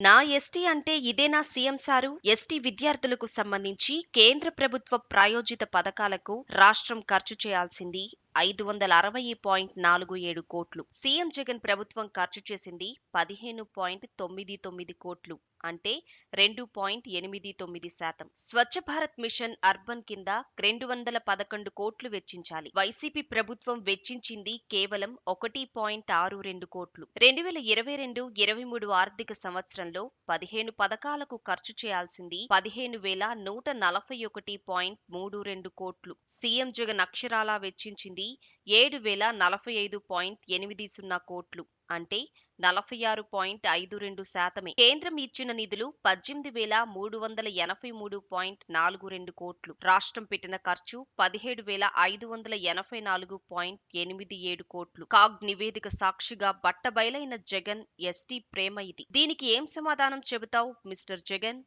నా ఎస్టీ అంటే ఇదేనా సీఎం సారు? ఎస్టీ విద్యార్థులకు సంబంధించి కేంద్ర ప్రభుత్వ ప్రాయోజిత పథకాలకు రాష్ట్రం ఖర్చు చేయాల్సింది ఐదు వందల అరవై పాయింట్ నాలుగు ఏడు కోట్లు. సీఎం జగన్ ప్రభుత్వం ఖర్చు చేసింది పదిహేను పాయింట్ తొమ్మిది తొమ్మిది కోట్లు. అంటే రెండు పాయింట్ ఎనిమిది తొమ్మిది శాతం. స్వచ్ఛ భారత్ మిషన్ అర్బన్ కింద రెండు వందల పదకొండు కోట్లు వెచ్చించాలి. వైసీపీ ప్రభుత్వం వెచ్చించింది కేవలం ఒకటి పాయింట్ ఆరు రెండు కోట్లు. రెండు వేల ఇరవై రెండు ఇరవై మూడు ఆర్థిక సంవత్సరంలో పదిహేను పథకాలకు ఖర్చు చేయాల్సింది పదిహేను వేల నూట నలభై ఒకటి పాయింట్ మూడు రెండు కోట్లు. సీఎం జగన్ అక్షరాలా వెచ్చించింది ఏడు వేల నలభై ఐదు పాయింట్ ఎనిమిది సున్నా కోట్లు అంటే నలభై ఆరు పాయింట్ ఐదు రెండు శాతమే. కేంద్రం ఇచ్చిన నిధులు పద్దెనిమిది వేల మూడు వందల ఎనభై మూడు పాయింట్ నాలుగు రెండు కోట్లు. రాష్ట్రం పెట్టిన ఖర్చు పదిహేడు వేల ఐదు వందల ఎనభై నాలుగు పాయింట్ ఎనిమిది ఏడు కోట్లు. కాగ్ నివేదిక సాక్షిగా బట్టబయలైన జగన్ ఎస్టీ ప్రేమ ఇది. దీనికి ఏం సమాధానం చెబుతావు మిస్టర్ జగన్?